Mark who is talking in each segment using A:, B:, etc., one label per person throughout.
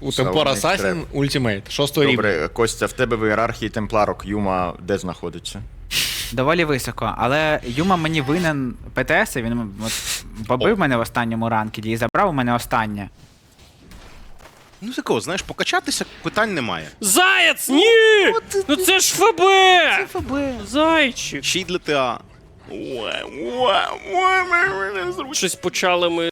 A: У Темпор Асасін ультимейт, шостого рівня.
B: Добре, Костя, в тебе в ієрархії темпларок Юма де знаходиться?
C: Доволі високо, але Юма мені винен ПТС, він от, побив мене в останньому ранкіді і забрав у мене останнє.
D: Ну такого, знаєш, покачатися питань немає.
E: Заяць! Ні! Ну це ж ФБ! Це ФБ. Зайчик.
D: Ще й для ТА.
E: Щось почали ми.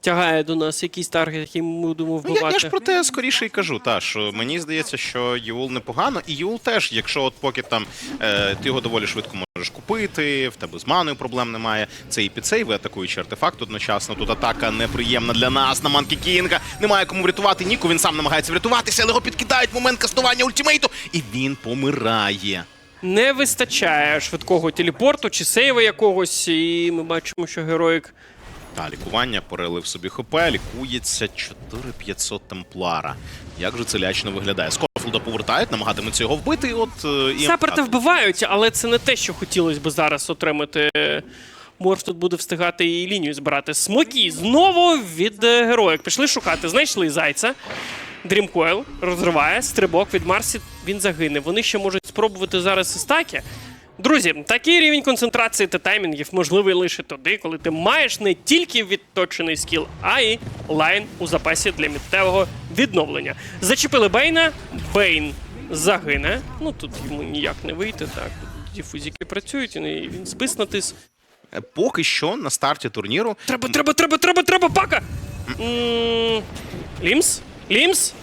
E: Тягає до нас якийсь таргет, який ми будемо
D: Ну,
E: вбивати.
D: я, я ж про те скоріше і кажу, та, що мені здається, що Юл непогано, і Юл теж, якщо от поки там е, ти його доволі швидко можеш купити, в тебе з маною проблем немає. Це і підсейви, атакуючи артефакт одночасно. Тут атака неприємна для нас на Манкі Кінга. Немає кому врятувати Ніку. Він сам намагається врятуватися, але його підкидають в момент кастування ультимейту, і він помирає.
E: Не вистачає швидкого телепорту чи сейва якогось, і ми бачимо, що героїк.
D: Та, лікування порелив собі ХП, лікується 4500 темплара. Як же це лячно виглядає? Скофілда повертають, намагатимуться його вбити, і от е, і
E: Саперти вбивають, але це не те, що хотілося б зараз отримати. Морф тут буде встигати і лінію збирати. Смокі знову від е, героїк. Пішли шукати, знайшли зайця. Дрімкойл розриває стрибок від Марсі. Він загине. Вони ще можуть спробувати зараз і стаки. Друзі, такий рівень концентрації та таймінгів можливий лише тоді, коли ти маєш не тільки відточений скіл, а й лайн у запасі для миттєвого відновлення. Зачепили Бейна, Бейн загине. Ну тут йому ніяк не вийти. Так, діфузіки працюють, і він спис натис.
D: Е, Поки що на старті турніру
E: Треба, треба, треба, треба, треба, пака! Лімс? Лімс?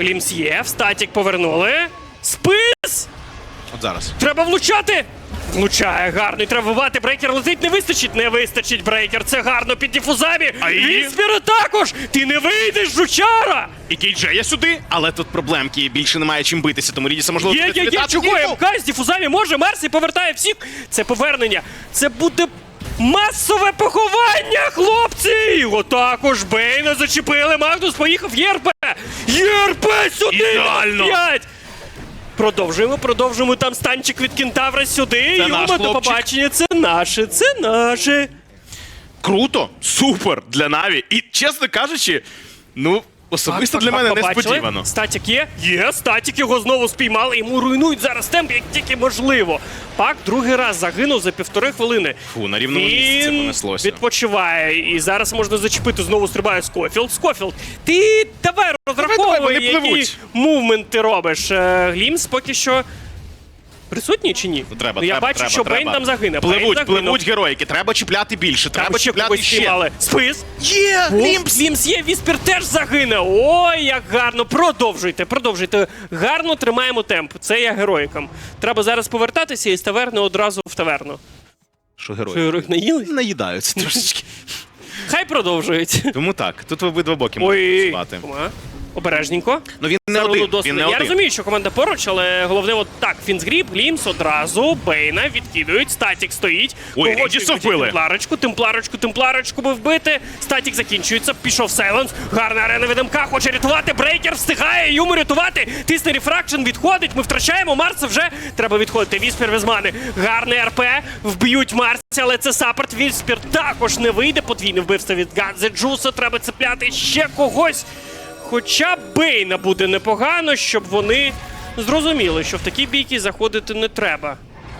E: Лімс є, в статік повернули. Спис!
D: От зараз.
E: Треба влучати! Влучає гарно, і треба вбивати. Брейкер летить, не вистачить, не вистачить брейкер. Це гарно під діфузами.
D: А її?
E: Віспіра також! Ти не вийдеш, жучара!
D: І Кейджея сюди, але тут проблемки. Більше немає чим битися, тому Рідіса можливо
E: Є, є, є, чого МК з діфузами може, Марсі повертає всіх. Це повернення. Це буде масове поховання, хлопці! Отакож Бейна зачепили. Магнус поїхав ЄРП! ЄРП сюди!
D: Ідеально!
E: на п'ять! Продовжуємо, продовжуємо там станчик від кентавра сюди.
D: Це
E: Юма,
D: наш
E: до
D: хлопчик.
E: побачення, це наше, це наше.
D: Круто, супер для Наві. І чесно кажучи, ну особисто для мене несподівано.
E: Статік є? Є, статік його знову спіймали. Йому руйнують зараз темп, як тільки можливо. Пак другий раз загинув за півтори хвилини.
D: Фу, на рівному місці це понеслося.
E: відпочиває. І зараз можна зачепити. Знову стрибає Скофілд. Скофілд, ти давай розраховуй,
D: давай,
E: які мувмент ти робиш. Е, Глімс поки що. Присутній чи ні?
D: Треба,
E: ну, я
D: треба,
E: бачу,
D: треба,
E: що
D: треба.
E: Бейн там загине. Бейн
D: Пливуть,
E: загинув.
D: пливуть героїки. Треба чіпляти більше.
E: Там
D: Треба
E: ще
D: чіпляти
E: когось
D: ще.
E: спіймали. Спис.
D: Є!
E: Лімс! Лімс є, Віспір теж загине. Ой, як гарно. Продовжуйте, продовжуйте. Гарно тримаємо темп. Це я героїкам. Треба зараз повертатися із таверни одразу в таверну.
D: Що
E: Що
D: герої?
E: героїк наїлись?
D: Наїдаються трошечки.
E: Хай продовжують.
D: Тому так, тут в обидва боки можна
E: Ой,
D: працювати.
E: Кума. Обережненько.
D: Ну він не один,
E: досвід.
D: він не
E: Я
D: один.
E: розумію, що команда поруч, але головне, от так, Фінсгріп, Глімс одразу, Бейна відкидують, статік стоїть.
D: Ой, Рідіса вбили.
E: Темпларочку, темпларочку, темпларочку би вбити. Статік закінчується, пішов Сайленс. Гарна арена від МК, хоче рятувати. Брейкер встигає йому рятувати. Тисне рефракшн, відходить. Ми втрачаємо Марса вже. Треба відходити. Віспір без мани. Гарний РП. Вб'ють Марса, але це саппорт. Віспір також не вийде. Подвійне вбивство від Гадзе Джуса. Треба цепляти ще когось. Хоча Бейна буде непогано, щоб вони зрозуміли, що в такі бійки заходити не треба.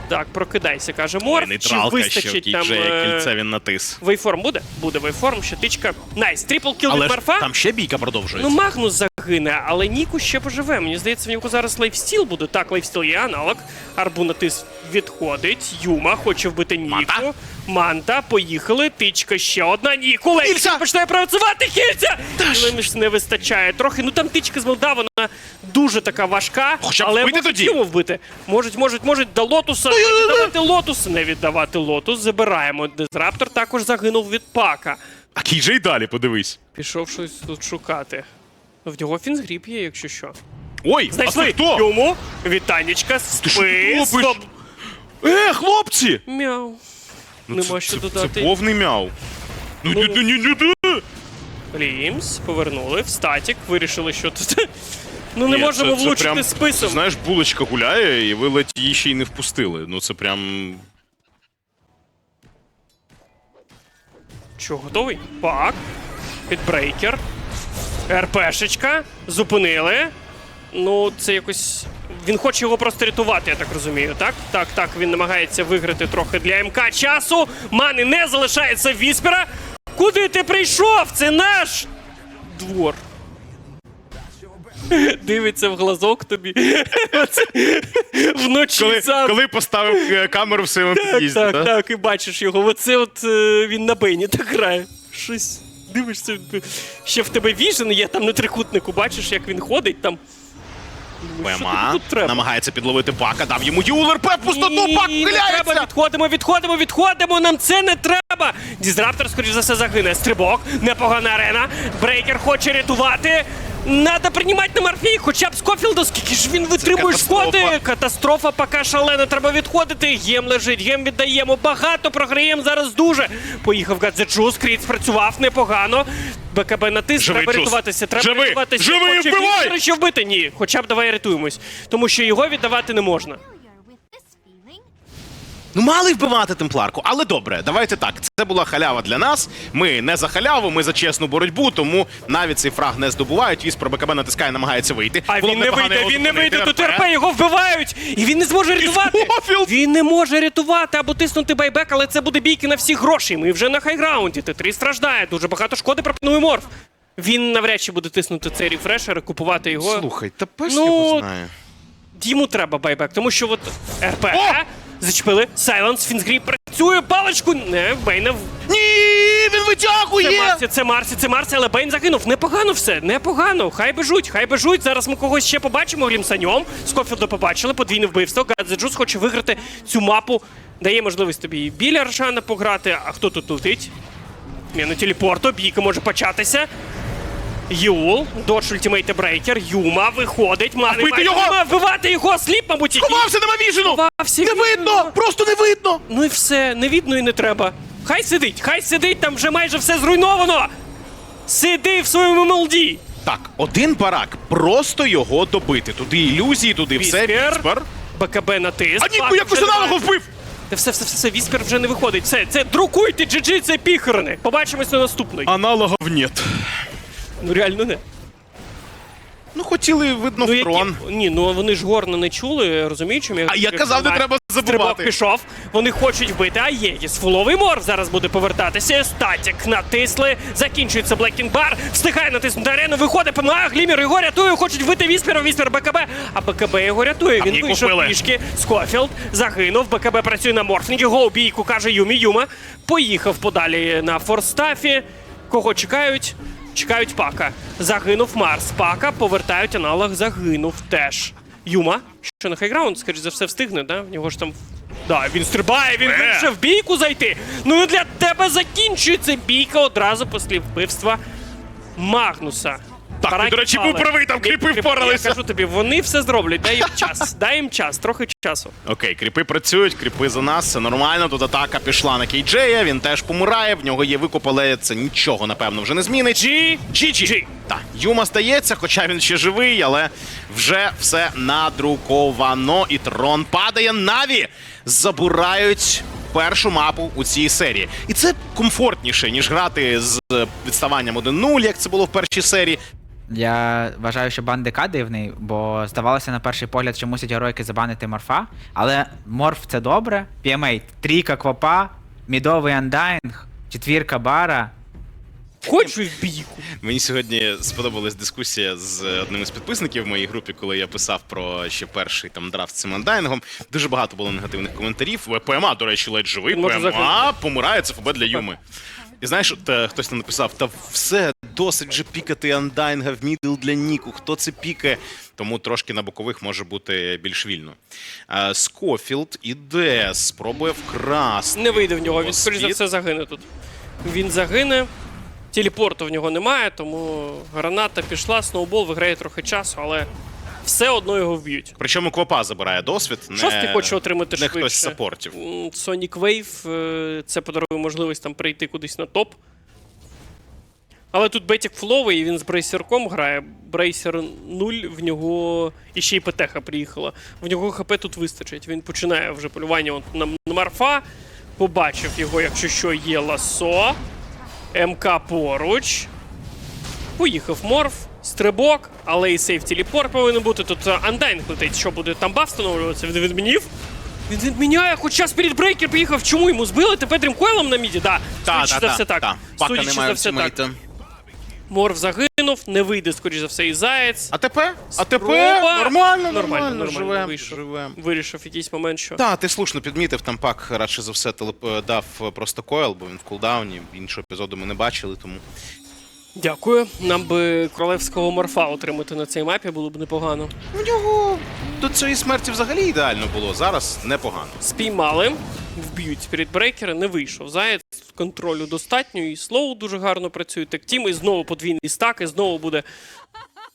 E: Так, прокидайся, каже Мор. Чи
D: ще
E: вистачить там. Е,
D: кільце він натис.
E: Вейформ буде? Буде вейформ, щитичка. Найс, трипл кіл від Марфа.
D: там ще бійка продовжується.
E: Ну,
D: магнус
E: Магнус загине, але Ніку ще поживе. Мені здається, в нього зараз лайфстіл буде. Так, лайфстіл є аналог. Арбунатис відходить. Юма хоче вбити Ніку.
D: Манта?
E: Манта, поїхали. Тичка ще одна. Ніку. Лайфстіл починає працювати. Хільця! Леміш не вистачає трохи. Ну там тичка з Молдава, вона дуже така важка.
D: Хоча б
E: але
D: вбити
E: можуть
D: тоді.
E: Юму вбити. Можуть, можуть, можуть до лотуса. Не віддавати лотус. Не віддавати лотус. Забираємо. Дизраптор також загинув від пака.
D: А Кейджей далі, подивись.
E: Пішов щось тут шукати. В нього фінсгріп є, якщо що.
D: Ой, а це хто?
E: йому. Вітанічка,
D: що
E: спис.
D: ти робиш? Е, хлопці!
E: Мяу.
D: Ну,
E: Нема
D: це,
E: що
D: це,
E: додати.
D: Це повний мяу. Ну, ну, ну, ну, ну, ну.
E: Лімс, повернули в статік, вирішили, що тут. Ну не
D: Ні,
E: можемо
D: це- це
E: влучити
D: прям,
E: списом.
D: Знаєш, булочка гуляє, і ви ледь її ще й не впустили. Ну це прям.
E: Що, готовий? Пак. Підбрейкер. РПшечка. Зупинили. Ну, це якось. Він хоче його просто рятувати, я так розумію. Так, так, так. Він намагається виграти трохи для МК часу. Мани не залишається Віспера. Куди ти прийшов? Це наш двор. Дивиться в глазок тобі. Вночі
D: Коли,
E: сам.
D: коли поставив е, камеру в своєму під'їзді,
E: Так,
D: та?
E: так, і бачиш його. Оце от е, він на бейні так грає. Щось дивишся. Ще в тебе віжен є там на трикутнику, бачиш, як він ходить там. Треба?
D: намагається підловити пака, дав йому юлер, пеп, пустоту,
E: не треба, відходимо, відходимо, відходимо, нам це не треба. Дізраптор, скоріш за все, загине. Стрибок, непогана арена. Брейкер хоче рятувати. Надо приймати на морфій, хоча б Скофілда, скільки ж він витримує шкоди. Катастрофа поки шалена, треба відходити. Гем лежить, гем віддаємо. Багато програємо зараз дуже. Поїхав Гадзеджу, скріт спрацював непогано. БКБ натис,
D: Живий
E: треба
D: Джуз.
E: рятуватися, треба
D: Живий!
E: рятуватися.
D: Живий,
E: Хоче
D: вбивай!
E: Віктора ще вбити? Ні, хоча б давай рятуємось. Тому що його віддавати не можна.
D: Ну, мали вбивати темпларку, але добре, давайте так. Це була халява для нас. Ми не за халяву, ми за чесну боротьбу, тому навіть цей фраг не здобувають. Віс про БКБ натискає, намагається вийти.
E: А
D: Було
E: він не вийде, він не вийде, тут
D: РП.
E: РП його вбивають! І він не зможе рятувати! Він не може рятувати або тиснути байбек, але це буде бійки на всі гроші. Ми вже на хайграунді. Т3 страждає, дуже багато шкоди пропонує морф. Він навряд чи буде тиснути цей рефрешер, купувати його.
D: Слухай, та пес
E: Ну,
D: його знає.
E: Йому треба байбек, тому що от РП
D: О!
E: Зачепили. Сайленс, Фінсгрі працює, паличку. Не, Бейна в
D: Ні, він
E: Це! Марсі, це Марсі, це Марсі, але Бейн загинув. Непогано все, непогано. Хай бежуть, хай бежуть. Зараз ми когось ще побачимо. Глімсаньом. Скофілда побачили, подвійне вбивство. Гадзеджус хоче виграти цю мапу. Дає можливість тобі і біля Аршана пограти. А хто тут летить? Міну телепорту, бійка може початися. Юл, додж ультимейта брейкер, Юма виходить, мани
D: вбити
E: має-
D: його!
E: Юма, вбивати його, сліп, мабуть, який.
D: Ховався, нема віжену!
E: Ховався,
D: Не
E: він-
D: видно! Просто не видно!
E: Ну і все, не видно і не треба. Хай сидить, хай сидить, там вже майже все зруйновано. Сиди в своєму молді.
D: Так, один барак, просто його добити. Туди ілюзії, туди все.
E: Віспер.
D: Віспер.
E: БКБ натис.
D: А Ніку, як
E: вже
D: аналогов
E: немає.
D: вбив!
E: Та все, все, все, все, Віспер вже не виходить. Все, це друкуйте, GG, це піхорони. Побачимось на наступної.
D: Аналогов нет.
E: Ну реально не.
D: Ну, хотіли, видно,
E: Ну,
D: в
E: які...
D: трон.
E: Ні, ну вони ж горно не чули, розуміють, чим я
D: А я казав, не треба
E: Стрибок пішов, вони хочуть вбити, а Єгіс. Фуловий мор зараз буде повертатися. Статік натисли, закінчується Блекінг Бар, встигає натиснути арену, виходить ПМА, Глімір його рятує, хочуть вбити Віспера, Віспер БКБ, а БКБ його рятує. Він вийшов пішки, Скофілд загинув, БКБ працює на морфінгі, гоу бійку, каже Юмі, Юма. Поїхав подалі на форстафі. Кого чекають? Чекають Пака. Загинув Марс. Пака повертають аналог, загинув теж. Юма, що на хайграунд, скоріш за все, встигне, да? В нього ж там. Да, він стрибає, він
D: Е!
E: вирішив в бійку зайти. Ну і для тебе закінчується бійка одразу після вбивства Магнуса.
D: Так,
E: Бараки
D: ти, до речі,
E: впали.
D: був правий, там
E: Ні,
D: кріпи впоралися.
E: Я кажу тобі, вони все зроблять, дай їм час, дай їм час, трохи часу.
D: Окей, кріпи працюють, кріпи за нас, це нормально. Тут атака пішла на Кейджея, він теж помирає, в нього є викуп, але це нічого, напевно, вже не змінить.
E: Джі,
D: Джі-джі. Так, Юма стається, хоча він ще живий, але вже все надруковано. І трон падає. Наві забирають першу мапу у цій серії. І це комфортніше, ніж грати з відставанням 1-0, як це було в першій серії.
C: Я вважаю, що бан ДК дивний, бо здавалося на перший погляд, що мусять героїки забанити морфа. Але морф це добре. PMA трійка квапа, мідовий андайнг, четвірка бара.
E: хочу в бійку.
D: Мені сьогодні сподобалась дискусія з одним із підписників в моїй групі, коли я писав про ще перший там драфт з цим андайнгом. Дуже багато було негативних коментарів. ПМА, до речі, ледь живий. ПМА помирає, це ФБ для Юми. І знаєш, от, хтось там написав: та все, досить же пікати андайнга в мідл для Ніку. Хто це пікає? Тому трошки на бокових може бути більш вільно. Скофілд іде, спробує вкрасти.
E: Не вийде в нього, він скоріш за все загине тут. Він загине. Телепорту в нього немає, тому граната пішла, сноубол виграє трохи часу, але все одно його вб'ють.
D: Причому Квапа забирає досвід. Не,
E: Шостий хоче отримати
D: не
E: швидше.
D: хтось з саппортів.
E: М, Sonic Wave е, це подарує можливість там прийти кудись на топ. Але тут Бетік фловий, і він з брейсерком грає. Брейсер 0, в нього і ще й ПТХ приїхала. В нього ХП тут вистачить. Він починає вже полювання от на, на Марфа. Побачив його, якщо що, є ласо. МК поруч. Поїхав морф, стрибок, але і сейф телепорт повинен бути. Тут е, андайн летить, що буде там баф встановлюватися. Він відмінів. Він відміняє, хоча Спіріт Брейкер поїхав. Чому йому збили? Тепер дрімкойлом на міді? Да. Судячи за все так.
D: Бака
E: Судячи
D: немає
E: за все так. Морф загинув, не вийде, скоріш за все, і заєць.
D: А тепер? А тепер? Нормально,
E: Нормально,
D: нормально,
E: нормально,
D: живем,
E: вийшов.
D: живем.
E: Вирішив якийсь момент, що.
D: Так, ти слушно підмітив, там пак радше за все телеп... дав просто койл, бо він в кулдауні. Іншого епізоду ми не бачили, тому.
E: Дякую. Нам би королевського морфа отримати на цій мапі було б непогано.
D: У нього до цієї смерті взагалі ідеально було. Зараз непогано.
E: Спіймали, вб'ють спірітбрейкера, не вийшов. Заяць контролю достатньо, і слоу дуже гарно працює. Так тім, і знову подвійний стак, і знову буде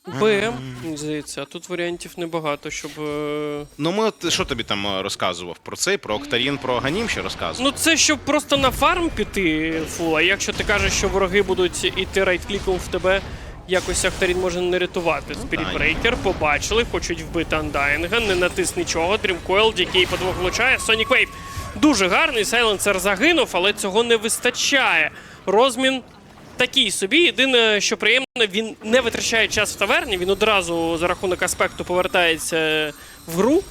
E: БМ. Мені здається, а тут варіантів небагато, щоб. е,
D: Ну, ми от що тобі там е, розказував про цей, про Октарін, про Ганім ще розказував.
E: Ну, це щоб просто на фарм піти, фул. А якщо ти кажеш, що вороги будуть іти райт-кліком в тебе, якось Ахтарін може не рятувати. Спірітбрейкер побачили, хочуть вбити Андайнга, не натис нічого. Дрімкойл, який подвох влучає. Сонік Вейв дуже гарний. Сайленсер загинув, але цього не вистачає. Розмін такий собі. Єдине, що приємно, він не витрачає час в таверні, він одразу за рахунок аспекту повертається в гру.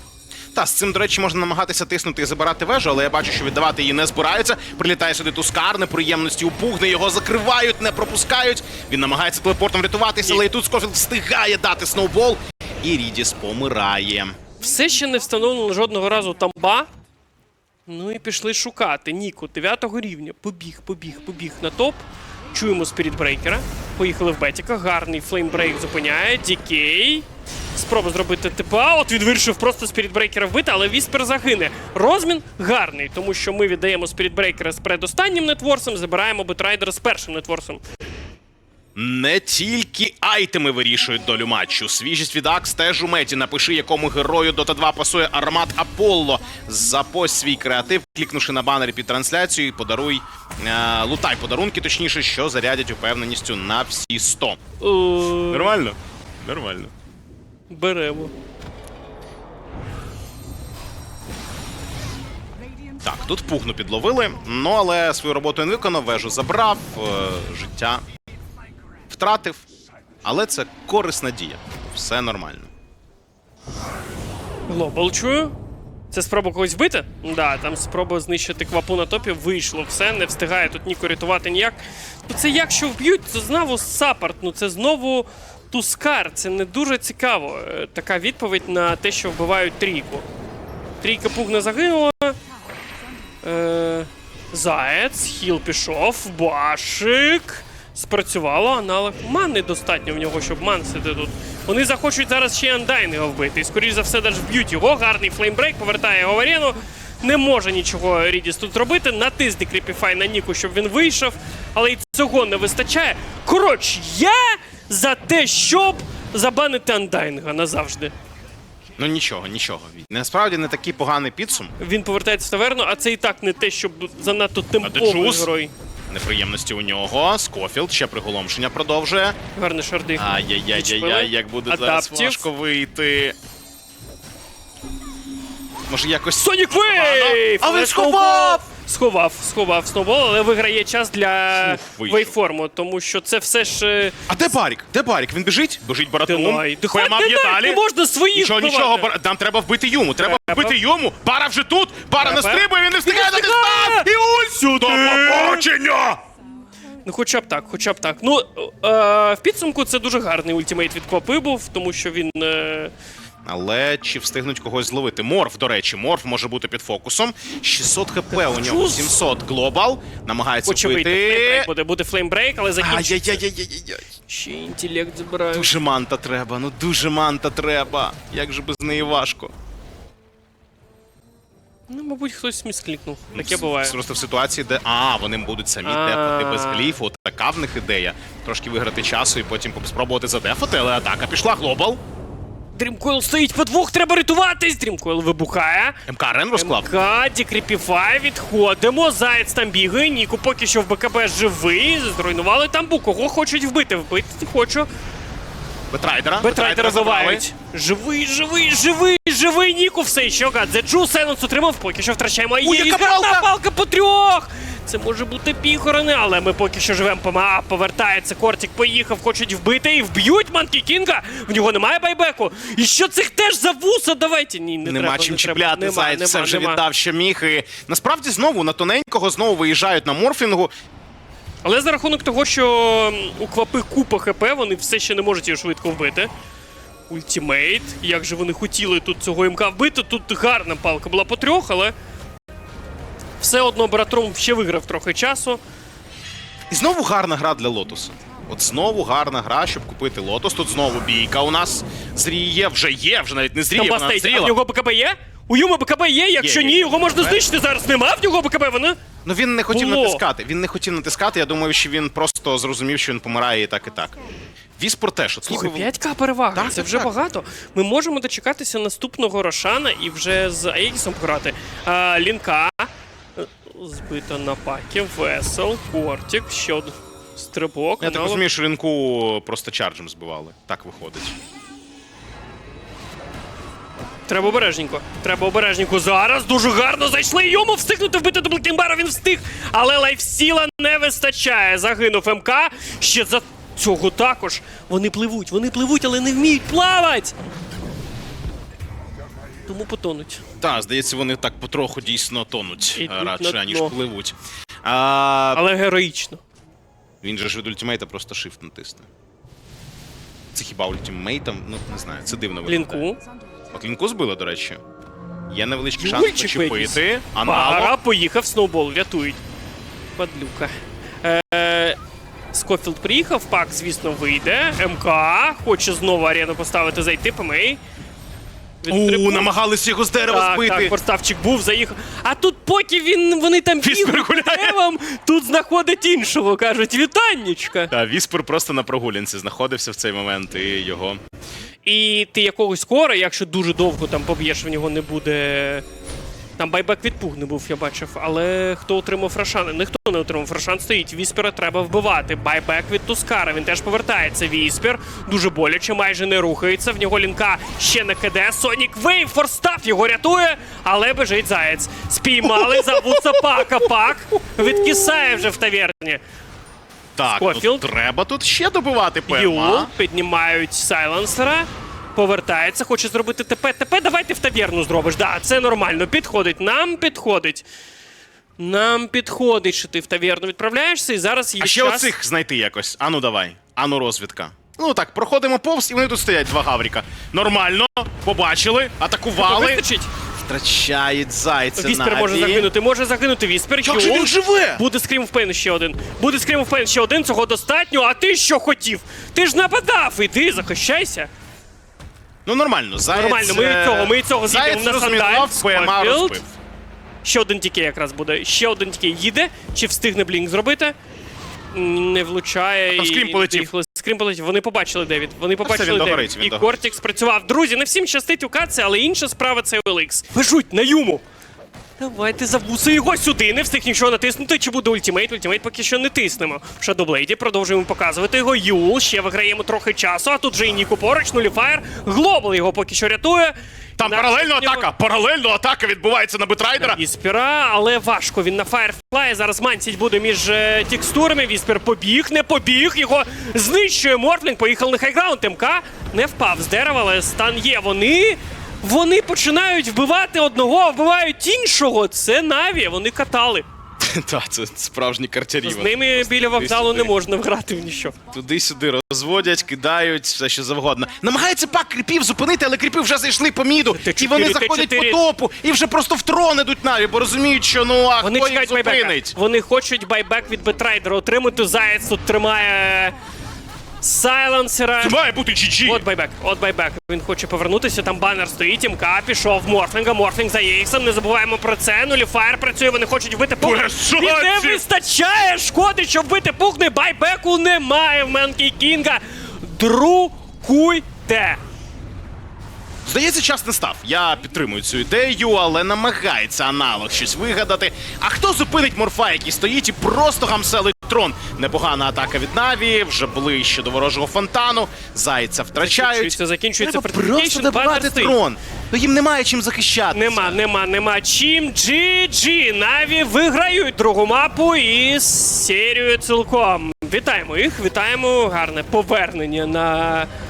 D: Та з цим, до речі, можна намагатися тиснути і забирати вежу, але я бачу, що віддавати її не збираються. Прилітає сюди тускар, неприємності упугне, його закривають, не пропускають. Він намагається телепортом рятуватися, але і тут Скофілд встигає дати сноубол. І Рідіс помирає.
E: Все ще не встановлено жодного разу тамба. Ну і пішли шукати. Ніку 9 рівня. Побіг, побіг, побіг на топ. Чуємо спірітбрейкера. Поїхали в Бетіка. Гарний флеймбрейк зупиняє. Дікей. Спроба зробити ТПА. От він вирішив просто спірітбрейкера вбити, але Віспер загине. Розмін гарний, тому що ми віддаємо спірітбрейкера з предостаннім нетворсом, забираємо Битрайдера з першим нетворсом.
D: Не тільки айтеми вирішують долю матчу. Свіжість від Акс теж у меті. Напиши, якому герою Dota 2 пасує аромат Аполло. Запость свій креатив, клікнувши на банері під трансляцією, і подаруй е, лутай подарунки, точніше, що зарядять упевненістю на всі 100.
E: Е,
D: Нормально? Нормально.
E: Беремо.
D: Так, тут пугну підловили, ну але свою роботу він виконав, вежу забрав, е, життя втратив. Але це корисна дія. Все нормально.
E: Глобал чую. Це спроба когось вбити? Да, там спроба знищити квапу на топі. Вийшло все, не встигає тут Ніко рятувати ніяк. Ну це якщо вб'ють, то знову саппорт. Ну це знову Тускар. Це не дуже цікаво. Е, Така відповідь на те, що вбивають трійку. Трійка пугна загинула. Е, Заєць, хіл пішов, башик. Спрацювало, аналог мани достатньо в нього, щоб мансити тут. Вони захочуть зараз ще Андайн його вбити. І скоріш за все, навіть вб'ють його. Гарний флеймбрейк, повертає його в арену. Не може нічого Рідіс тут зробити. Натисни Кріпіфай на Ніку, щоб він вийшов. Але й цього не вистачає. Коротше, я за те, щоб забанити Андайнга назавжди.
D: Ну нічого, нічого. Насправді не такий поганий підсум.
E: Він повертається в таверну, а це і так не те, щоб занадто темповий герой.
D: Неприємності у нього. Скофілд ще приголомшення продовжує.
E: Гарний шарди.
D: Ай-яй-яй-яй, як буде зараз
E: Адаптів.
D: важко вийти. Може якось.
E: Сонік Вейв! Але
D: сховав!
E: Сховав, сховав сноубол, але виграє час для
D: Фух,
E: вейформу, тому що це все ж. е,
D: А де Барік? Де Барік? Він біжить? Біжить Баратун. Поймав Єдалі.
E: не можна своїх
D: Нічого,
E: вбивати.
D: нічого, Бар- нам треба вбити йому. Треба
E: Треба.
D: вбити йому. Бара вже тут. Бара
E: Треба.
D: настрибує, він не встигає
E: встигає!
D: стан. І ульс! До побачення!
E: Ну, хоча б так, хоча б так. Ну, е, в підсумку це дуже гарний ультимейт від Квапи був, тому що він. Е,
D: Але чи встигнуть когось зловити? Морф, до речі, морф може бути під фокусом. 600 хп у нього, 700 глобал. Намагається
E: хоче вийти. Буде, буде флеймбрейк, але закінчить.
D: Ай-яй-яй-яй-яй-яй.
E: Ще інтелект забирають.
D: Дуже манта треба, ну дуже манта треба. Як же без неї важко.
E: Ну, мабуть, хтось місклікнув. Таке буває.
D: Просто в ситуації, де а, вони будуть самі дефати без гліфу. Така в них ідея. Трошки виграти часу і потім спробувати задефати, але атака пішла. Глобал.
E: Дрімкойл стоїть по двох, треба рятуватись. Дрімкойл вибухає.
D: МК Рен розклав.
E: МК, Дікріпіфай, відходимо. Заєць там бігає. Ніку поки що в БКБ живий. Зруйнували тамбу. Кого хочуть вбити? Вбити хочу.
D: Бетрайдера.
E: Бетрайдера забивають. Живий, живий, живий, живий, Ніку, все ще Гадзе. Джу Сайленс отримав, поки що втрачаємо. Є
D: яка палка
E: по трьох! Це може бути піхорони, але ми поки що живемо ПМА. Повертається, Кортік поїхав, хочуть вбити і вб'ють Манкі Кінга. В нього немає байбеку. І що цих теж за вуса? Давайте. Ні, не
D: Нема
E: треба,
D: чим
E: не треба.
D: чіпляти,
E: Нема,
D: Заяць
E: нема,
D: все вже
E: нема.
D: віддав, що міг. І насправді знову на тоненького знову виїжджають на морфінгу.
E: Але за рахунок того, що у квапи купа ХП, вони все ще не можуть його швидко вбити. Ультімейт. Як же вони хотіли тут цього МК вбити? Тут гарна палка була по трьох, але. Все одно Братром ще виграв трохи часу.
D: І знову гарна гра для Лотуса. От знову гарна гра, щоб купити Лотос. Тут знову бійка у нас зріє, вже є, вже навіть не зріє,
E: Там
D: вона
E: стоїть. А в нього БКБ є? У Юма БКБ є, якщо
D: Є,
E: ні,
D: є,
E: його можна знищити зараз. Нема в нього БКБ, вона?
D: Ну він не хотів
E: Було.
D: натискати. Він не хотів натискати. Я думаю, що він просто зрозумів, що він помирає і так, і так. Віспор теж. От
E: Слухай, 5к перевага.
D: Так,
E: це
D: так,
E: вже
D: так.
E: багато. Ми можемо дочекатися наступного Рошана і вже з Аегісом пограти. А, Лінка збита на пакі, Весел, Кортік, ще стрибок.
D: Я так розумію, що ринку просто чарджем збивали. Так виходить.
E: Треба обережненько. Треба обережненько. Зараз дуже гарно зайшли. Йому встигнути вбити до Даблкімбара, він встиг. Але лайфсіла не вистачає. Загинув МК. Ще за цього також. Вони пливуть, вони пливуть, але не вміють плавати. Тому потонуть.
D: Так, здається, вони так потроху дійсно тонуть
E: Ідуть
D: радше,
E: на
D: аніж
E: дно.
D: пливуть. А,
E: Але героїчно.
D: Він же ж від ультимейта просто shift натисне. Це хіба ультимейтом? Ну, не знаю, це дивно виглядає.
E: Лінку.
D: От лінку збили, до речі. Є невеличкий
E: Юльчик
D: шанс почепити.
E: якийсь.
D: Аналог.
E: Пара поїхав, сноубол, рятують. Падлюка. Е, Скофілд приїхав, пак, звісно, вийде. МК хоче знову арену поставити, зайти, ПМА.
D: У, намагалися його з дерева
E: Так,
D: збити.
E: так, порставчик був, заїхав. А тут поки він, вони там бігли деревом, тут знаходить іншого, кажуть, вітаннічка.
D: Та Віспер просто на прогулянці знаходився в цей момент і його.
E: І ти якогось скоро, якщо дуже довго там поб'єш, в нього не буде. Там байбек від пуг не був, я бачив. Але хто отримав Рошан? Ніхто не отримав Рошан стоїть. Віспера треба вбивати. Байбек від Тускара. Він теж повертається. Віспер дуже боляче, майже не рухається. В нього лінка ще не киде. Сонік Вейв форстав його рятує, але бежить заєць. Спіймали за вуса пака. Пак відкисає вже в таверні.
D: Так, ну,
E: Скофілд.
D: треба тут ще добивати
E: Юл піднімають сайленсера. Повертається, хоче зробити ТП. ТП давай ти в таверну зробиш. Да, це нормально. Підходить. Нам підходить. Нам підходить, що ти в таверну відправляєшся, і зараз є
D: А ще
E: час.
D: оцих знайти якось. Ану давай. Ану розвідка. Ну так, проходимо повз, і вони тут стоять, два гавріка. Нормально, побачили, атакували.
E: Вистачить?
D: Втрачають зайця
E: Віспер може загинути, може загинути Віспер.
D: Як же він живе?
E: Буде скрім в пейн ще один. Буде скрім в пейн ще один, цього достатньо. А ти що хотів? Ти ж нападав, іди, захищайся.
D: Ну нормально, заяць...
E: Нормально, ми від цього, ми від цього зійдемо на Сандаль,
D: ПМА розбив.
E: Ще один тікей якраз буде. Ще один тікей їде. Чи встигне блінк зробити? Не влучає.
D: Там скрім полетів.
E: Скрім полетів. Вони побачили Девід. Вони побачили Девід.
D: догорить, він
E: І
D: догорить.
E: Кортік спрацював. Друзі, не всім щастить у каці, але інша справа це OLX. Бежуть на юму. Давайте за вуси його сюди. Не встиг нічого натиснути. Чи буде ультимейт? Ультимейт поки що не тиснемо. В Shadowblade продовжуємо показувати його. Юл. Ще виграємо трохи часу. А тут вже і Ніку поруч, нуліфаєр. Глобал його поки що рятує.
D: Там
E: Інакше
D: паралельно
E: нього-
D: атака, паралельно атака відбувається на Битрайдера.
E: Віспера, але важко. Він на Firefly. Зараз мансіть буде між е, текстурами. Віспер побіг, не побіг. Його знищує Морфлінг. Поїхав на хайграунд. МК не впав з дерева, але стан є. Вони. Вони починають вбивати одного, а вбивають іншого. Це Наві. Вони катали.
D: Так, це справжні картярі.
E: З
D: вони
E: ними
D: просто
E: біля вокзалу не можна грати в ніщо.
D: Туди-сюди розводять, кидають, все що завгодно. Намагається пак кріпів зупинити, але кріпи вже зайшли по міду.
E: Т4,
D: І вони заходять по
E: Т4.
D: топу, і вже просто в трон ідуть наві, бо розуміють, що ну а
E: Вони
D: хто їх
E: чекають байбека.
D: зупинить?
E: Вони хочуть байбек від Бетрайдера отримати. Заєць тут тримає сайленсера.
D: Це має бути GG.
E: От байбек, от байбек. Він хоче повернутися. Там банер стоїть. МК пішов Морфлінга. Морфлінг за Єйксом. Не забуваємо про це. Нуліфаєр працює. Вони хочуть вбити пух. І не вистачає шкоди, щоб вбити пухне. Байбеку немає в Менкі Кінга. Друкуйте.
D: Здається, час не став. Я підтримую цю ідею, але намагається аналог щось вигадати. А хто зупинить морфа, який стоїть і просто гамселить трон. Непогана атака від Наві, вже ближче до ворожого фонтану. Зайця втрачають.
E: Закінчується, закінчується
D: Треба просто добивати трон. Ну їм немає чим захищати.
E: Нема, нема, нема чим. GG. Наві виграють другу мапу і серію цілком. Вітаємо їх, вітаємо. Гарне повернення на